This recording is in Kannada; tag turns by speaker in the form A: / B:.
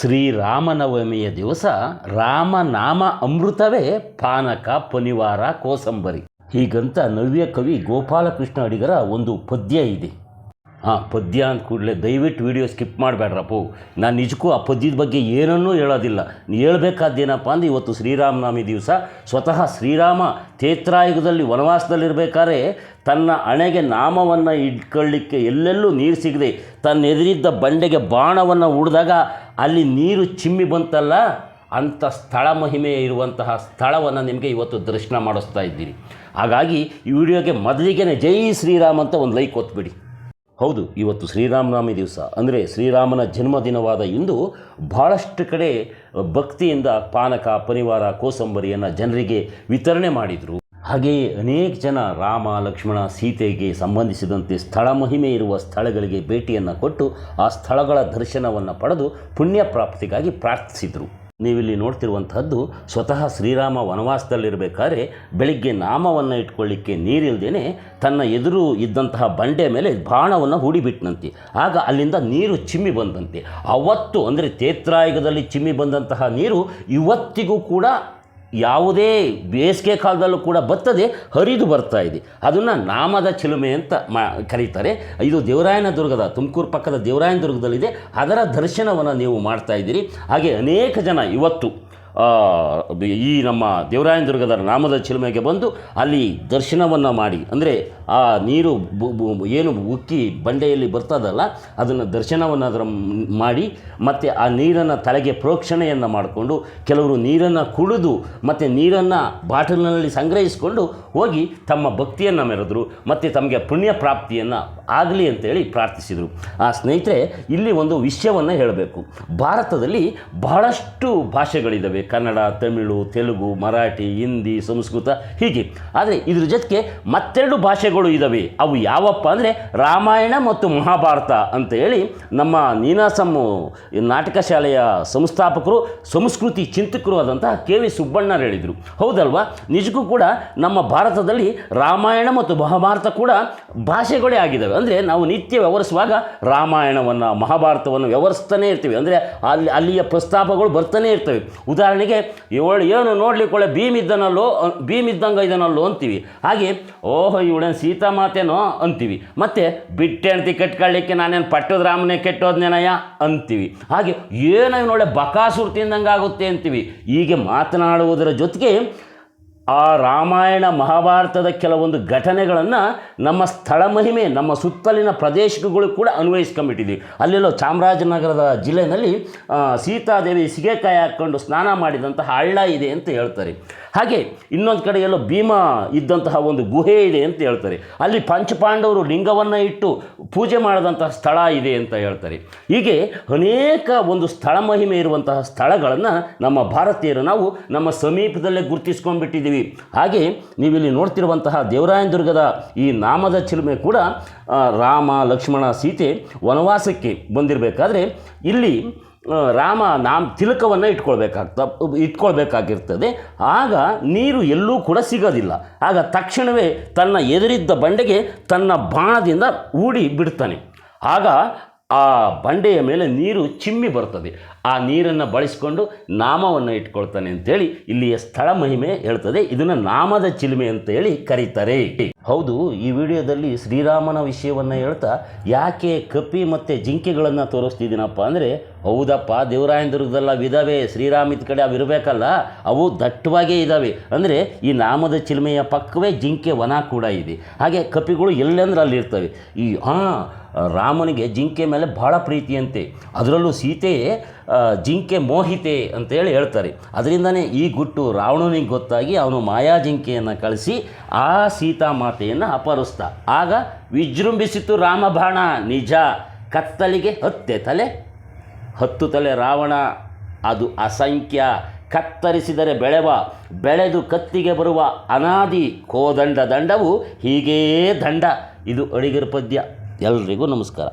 A: ಶ್ರೀರಾಮನವಮಿಯ ದಿವಸ ರಾಮನಾಮ ಅಮೃತವೇ ಪಾನಕ, ಪನಿವಾರ, ಕೋಸಂಬರಿ. ಹೀಗಂತ ನವ್ಯ ಕವಿ ಗೋಪಾಲಕೃಷ್ಣ ಅಡಿಗರ ಒಂದು ಪದ್ಯ ಇದೆ. ಹಾಂ, ಪದ್ಯ ಅಂದ ಕೂಡಲೇ ದಯವಿಟ್ಟು ವೀಡಿಯೋ ಸ್ಕಿಪ್ ಮಾಡಬೇಡ್ರಪ್ಪು. ನಾನು ನಿಜಕ್ಕೂ ಆ ಪದ್ಯದ ಬಗ್ಗೆ ಏನನ್ನೂ ಹೇಳೋದಿಲ್ಲ. ಹೇಳ್ಬೇಕಾದ್ದೇನಪ್ಪ ಅಂದರೆ ಇವತ್ತು ಶ್ರೀರಾಮನವಮಿ ದಿವಸ ಸ್ವತಃ ಶ್ರೀರಾಮ ತೇತ್ರಾಯುಗದಲ್ಲಿ ವನವಾಸದಲ್ಲಿರಬೇಕಾದ್ರೆ ತನ್ನ ಹಣೆಗೆ ನಾಮವನ್ನು ಇಟ್ಕೊಳ್ಳಿಕ್ಕೆ ಎಲ್ಲೆಲ್ಲೂ ನೀರು ಸಿಗದೆ ತನ್ನ ಎದುರಿದ್ದ ಬಂಡೆಗೆ ಬಾಣವನ್ನು ಉಡಿದಾಗ ಅಲ್ಲಿ ನೀರು ಚಿಮ್ಮಿ ಬಂತಲ್ಲ? ಅಂಥ ಸ್ಥಳ ಮಹಿಮೆ ಇರುವಂತಹ ಸ್ಥಳವನ್ನು ನಿಮಗೆ ಇವತ್ತು ದರ್ಶನ ಮಾಡಿಸ್ತಾ ಇದ್ದೀನಿ ಹಾಗಾಗಿ ಈ ವಿಡಿಯೋಗೆ ಮೊದಲಿಗೆ ಜೈ ಶ್ರೀರಾಮ್ ಅಂತ ಒಂದು ಲೈಕ್ ಒತ್ಬಿಡಿ. ಹೌದು, ಇವತ್ತು ಶ್ರೀರಾಮನಾಮಿ ದಿವಸ. ಅಂದರೆ ಶ್ರೀರಾಮನ ಜನ್ಮದಿನವಾದ ಇಂದು ಭಾಳಷ್ಟು ಕಡೆ ಭಕ್ತಿಯಿಂದ ಪಾನಕ, ಪರಿವಾರ, ಕೋಸಂಬರಿಯನ್ನು ಜನರಿಗೆ ವಿತರಣೆ ಮಾಡಿದರು. ಹಾಗೆಯೇ ಅನೇಕ ಜನ ರಾಮ, ಲಕ್ಷ್ಮಣ, ಸೀತೆಗೆ ಸಂಬಂಧಿಸಿದಂತೆ ಸ್ಥಳ ಮಹಿಮೆ ಇರುವ ಸ್ಥಳಗಳಿಗೆ ಭೇಟಿಯನ್ನು ಕೊಟ್ಟು ಆ ಸ್ಥಳಗಳ ದರ್ಶನವನ್ನು ಪಡೆದು ಪುಣ್ಯ ಪ್ರಾಪ್ತಿಗಾಗಿ ಪ್ರಾರ್ಥಿಸಿದರು. ನೀವಿಲ್ಲಿ ನೋಡ್ತಿರುವಂತಹದ್ದು ಸ್ವತಃ ಶ್ರೀರಾಮ ವನವಾಸದಲ್ಲಿರಬೇಕಾದ್ರೆ ಬೆಳಿಗ್ಗೆ ನಾಮವನ್ನು ಇಟ್ಕೊಳ್ಳಿಕ್ಕೆ ನೀರಿಲ್ದೇನೆ ತನ್ನ ಎದುರು ಇದ್ದಂತಹ ಬಂಡೆ ಮೇಲೆ ಬಾಣವನ್ನು ಹೂಡಿಬಿಟ್ಟನಂತೆ ಆಗ ಅಲ್ಲಿಂದ ನೀರು ಚಿಮ್ಮಿ ಬಂದಂತೆ. ಅವತ್ತು ಅಂದರೆ ತೇತ್ರಾಯುಗದಲ್ಲಿ ಚಿಮ್ಮಿ ಬಂದಂತಹ ನೀರು ಇವತ್ತಿಗೂ ಕೂಡ ಯಾವುದೇ ಬೇಸಿಗೆ ಕಾಲದಲ್ಲೂ ಕೂಡ ಬತ್ತದೆ, ಹರಿದು ಬರ್ತಾ ಇದೆ. ಅದನ್ನು ನಾಮದ ಚಿಲುಮೆ ಅಂತ ಮಾ, ಕರೀತಾರೆ. ಇದು ದೇವರಾಯನ ದುರ್ಗದ ತುಮಕೂರು ಪಕ್ಕದ ದೇವರಾಯನ ದುರ್ಗದಲ್ಲಿದೆ ಅದರ ದರ್ಶನವನ್ನು ನೀವು ಮಾಡ್ತಾ ಇದ್ದೀರಿ. ಹಾಗೆ ಅನೇಕ ಜನ ಇವತ್ತು ಈ ನಮ್ಮ ದೇವರಾಯನ ದುರ್ಗದ ನಾಮದ ಚಿಲುಮೆಗೆ ಬಂದು ಅಲ್ಲಿ ದರ್ಶನವನ್ನು ಮಾಡಿ. ಅಂದರೆ ಆ ನೀರು ಏನು ಉಕ್ಕಿ ಬಂಡೆಯಲ್ಲಿ ಬರ್ತದಲ್ಲ, ಅದನ್ನು ದರ್ಶನವನ್ನು ಅದರ ಮಾಡಿ, ಮತ್ತು ಆ ನೀರನ್ನು ತಲೆಗೆ ಪ್ರೋಕ್ಷಣೆಯನ್ನು ಮಾಡಿಕೊಂಡು, ಕೆಲವರು ನೀರನ್ನು ಕುಡಿದು, ಮತ್ತು ನೀರನ್ನು ಬಾಟಲ್ನಲ್ಲಿ ಸಂಗ್ರಹಿಸಿಕೊಂಡು ಹೋಗಿ ತಮ್ಮ ಭಕ್ತಿಯನ್ನು ಮೆರೆದರು, ಮತ್ತು ತಮಗೆ ಪುಣ್ಯ ಪ್ರಾಪ್ತಿಯನ್ನು ಆಗಲಿ ಅಂತೇಳಿ ಪ್ರಾರ್ಥಿಸಿದರು. ಆ ಸ್ನೇಹಿತರೆ, ಇಲ್ಲಿ ಒಂದು ವಿಷಯವನ್ನು ಹೇಳಬೇಕು. ಭಾರತದಲ್ಲಿ ಬಹಳಷ್ಟು ಭಾಷೆಗಳಿದ್ದಾವೆ ಕನ್ನಡ, ತಮಿಳು, ತೆಲುಗು, ಮರಾಠಿ, ಹಿಂದಿ, ಸಂಸ್ಕೃತ, ಹೀಗೆ. ಆದರೆ ಇದ್ರ ಜೊತೆಗೆ ಮತ್ತೆರಡು ಭಾಷೆಗಳು ಇದ್ದಾವೆ ಅವು ಯಾವಪ್ಪ ಅಂದರೆ ರಾಮಾಯಣ ಮತ್ತು ಮಹಾಭಾರತ ಅಂತ ಹೇಳಿ ನಮ್ಮ ನೀನಾಸಮ್ಮು ನಾಟಕ ಶಾಲೆಯ ಸಂಸ್ಥಾಪಕರು, ಸಂಸ್ಕೃತಿ ಚಿಂತಕರು ಆದಂತಹ ಕೆ ವಿ ಸುಬ್ಬಣ್ಣರು ಹೇಳಿದರು. ಹೌದಲ್ವಾ? ನಿಜಕ್ಕೂ ಕೂಡ ನಮ್ಮ ಭಾರತದಲ್ಲಿ ರಾಮಾಯಣ ಮತ್ತು ಮಹಾಭಾರತ ಕೂಡ ಭಾಷೆಗಳೇ ಆಗಿದ್ದಾವೆ ಅಂದರೆ ನಾವು ನಿತ್ಯ ವ್ಯವಹರಿಸುವಾಗ ರಾಮಾಯಣವನ್ನು, ಮಹಾಭಾರತವನ್ನು ವ್ಯವಹರಿಸ್ತಾನೇ ಇರ್ತೀವಿ. ಅಂದರೆ ಅಲ್ಲಿ, ಅಲ್ಲಿಯ ಪ್ರಸ್ತಾಪಗಳು ಬರ್ತಾನೆ ಇರ್ತವೆ. ಉದಾಹರಣೆಗೆ, ಇವಳು ಏನು ನೋಡಲಿಕ್ಕೊಳ್ಳೆ ಭೀಮ್ ಇದ್ದನಲ್ಲೋ ಭೀಮ್ ಇದ್ದಂಗೆ ಇದನಲ್ಲೋ? ಅಂತೀವಿ. ಹಾಗೆ, ಓಹೋ, ಇವಳೇನು ಸೀತಾಮಾತೆನೋ ಅಂತೀವಿ. ಮತ್ತು, ಬಿಟ್ಟೆ ಅಂತ ಕಟ್ಕೊಳ್ಳಿಕ್ಕೆ ನಾನೇನು ಪಟ್ಟದ ರಾಮನೇ, ಕೆಟ್ಟೋದ್ನೇನಯ್ಯ? ಅಂತೀವಿ. ಹಾಗೆ, ಏನೋ ನೋಡೋ ಬಕಾಸುರ್ತಿಂದಂಗೆ ಆಗುತ್ತೆ ಅಂತೀವಿ. ಹೀಗೆ ಮಾತನಾಡುವುದರ ಜೊತೆಗೆ ಆ ರಾಮಾಯಣ ಮಹಾಭಾರತದ ಕೆಲವೊಂದು ಘಟನೆಗಳನ್ನು ನಮ್ಮ ಸ್ಥಳ ಮಹಿಮೆ, ನಮ್ಮ ಸುತ್ತಲಿನ ಪ್ರದೇಶಗಳು ಕೂಡ ಅನ್ವಯಿಸ್ಕೊಂಡ್ಬಿಟ್ಟಿದ್ದೀವಿ ಅಲ್ಲೆಲ್ಲೋ ಚಾಮರಾಜನಗರದ ಜಿಲ್ಲೆಯಲ್ಲಿ ಸೀತಾದೇವಿ ಸಿಗೆಕಾಯಿ ಹಾಕ್ಕೊಂಡು ಸ್ನಾನ ಮಾಡಿದಂತಹ ಹಳ್ಳ ಇದೆ ಅಂತ ಹೇಳ್ತಾರೆ. ಹಾಗೆ ಇನ್ನೊಂದು ಕಡೆ ಎಲ್ಲೋ ಭೀಮ ಇದ್ದಂತಹ ಒಂದು ಗುಹೆ ಇದೆ ಅಂತ ಹೇಳ್ತಾರೆ. ಅಲ್ಲಿ ಪಂಚಪಾಂಡವರು ಲಿಂಗವನ್ನು ಇಟ್ಟು ಪೂಜೆ ಮಾಡಿದಂತಹ ಸ್ಥಳ ಇದೆ ಅಂತ ಹೇಳ್ತಾರೆ. ಹೀಗೆ ಅನೇಕ ಒಂದು ಸ್ಥಳ ಮಹಿಮೆ ಇರುವಂತಹ ಸ್ಥಳಗಳನ್ನು ನಮ್ಮ ಭಾರತೀಯರು ನಾವು ನಮ್ಮ ಸಮೀಪದಲ್ಲೇ ಗುರುತಿಸ್ಕೊಂಡ್ಬಿಟ್ಟಿದ್ದೀವಿ. ಹಾಗೆ ನೀವಿಲ್ಲಿ ನೋಡ್ತಿರುವಂತಹ ದೇವರಾಯನದುರ್ಗದ ಈ ನಾಮದ ಚಿಲುಮೆ ಕೂಡ ರಾಮ, ಲಕ್ಷ್ಮಣ, ಸೀತೆ ವನವಾಸಕ್ಕೆ ಬಂದಿರಬೇಕಾದ್ರೆ ಇಲ್ಲಿ ರಾಮ ನಾಮ ತಿಲಕವನ್ನು ಇಟ್ಕೊಳ್ಬೇಕಾಗ್ತ, ಇಟ್ಕೊಳ್ಬೇಕಾಗಿರ್ತದೆ. ಆಗ ನೀರು ಎಲ್ಲೂ ಕೂಡ ಸಿಗೋದಿಲ್ಲ. ಆಗ ತಕ್ಷಣವೇ ತನ್ನ ಎದುರಿದ್ದ ಬಂಡೆಗೆ ತನ್ನ ಬಾಣದಿಂದ ಊಡಿ ಬಿಡ್ತಾನೆ. ಆಗ ಆ ಬಂಡೆಯ ಮೇಲೆ ನೀರು ಚಿಮ್ಮಿ ಬರ್ತದೆ. ಆ ನೀರನ್ನು ಬಳಸಿಕೊಂಡು ನಾಮವನ್ನು ಇಟ್ಕೊಳ್ತಾನೆ ಅಂತೇಳಿ ಇಲ್ಲಿಯ ಸ್ಥಳ ಮಹಿಮೆ ಹೇಳ್ತದೆ. ಇದನ್ನು ನಾಮದ ಚಿಲುಮೆ ಅಂತ ಹೇಳಿ ಕರೀತಾರೆ. ಹೌದು, ಈ ವಿಡಿಯೋದಲ್ಲಿ ಶ್ರೀರಾಮನ ವಿಷಯವನ್ನು ಹೇಳ್ತಾ ಯಾಕೆ ಕಪಿ ಮತ್ತು ಜಿಂಕೆಗಳನ್ನು ತೋರಿಸ್ತಿದ್ದೀನಪ್ಪ ಅಂದರೆ, ಹೌದಪ್ಪ ದೇವರಾಯನ ದುರ್ಗದಲ್ಲ ವಿಧವೆ, ಶ್ರೀರಾಮಿದ ಕಡೆ ಅವು ಇರಬೇಕಲ್ಲ, ಅವು ದಟ್ಟವಾಗೇ ಇದ್ದಾವೆ ಅಂದರೆ, ಈ ನಾಮದ ಚಿಲುಮೆಯ ಪಕ್ಕವೇ ಜಿಂಕೆ ವನ ಕೂಡ ಇದೆ. ಹಾಗೆ ಕಪಿಗಳು ಎಲ್ಲೆಂದ್ರೆ ಅಲ್ಲಿರ್ತವೆ ಈ, ಹಾಂ, ರಾಮನಿಗೆ ಜಿಂಕೆ ಮೇಲೆ ಬಹಳ ಪ್ರೀತಿಯಂತೆ. ಅದರಲ್ಲೂ ಸೀತೆಯೇ ಜಿಂಕೆ ಮೋಹಿತೆ ಅಂತೇಳಿ ಹೇಳ್ತಾರೆ. ಅದರಿಂದನೇ ಈ ಗುಟ್ಟು ರಾವಣನಿಗೆ ಗೊತ್ತಾಗಿ ಅವನು ಮಾಯಾ ಜಿಂಕೆಯನ್ನು ಕಳಿಸಿ ಆ ಸೀತಾಮಾತೆಯನ್ನು ಅಪಹರಿಸ್ದ. ಆಗ ವಿಜೃಂಭಿಸಿತು ರಾಮಬಾಣ ನಿಜ. ಕತ್ತಲಿಗೆ ಹತ್ತೆ ತಲೆ, ಹತ್ತು ತಲೆ ರಾವಣ, ಅದು ಅಸಂಖ್ಯ. ಕತ್ತರಿಸಿದರೆ ಬೆಳೆವ, ಬೆಳೆದು ಕತ್ತಿಗೆ ಬರುವ ಅನಾದಿ ಕೋದಂಡ ದಂಡವು ಹೀಗೇ ದಂಡ. ಇದು ಅಡಿಗರ ಪದ್ಯ. ಎಲ್ರಿಗೂ ನಮಸ್ಕಾರ.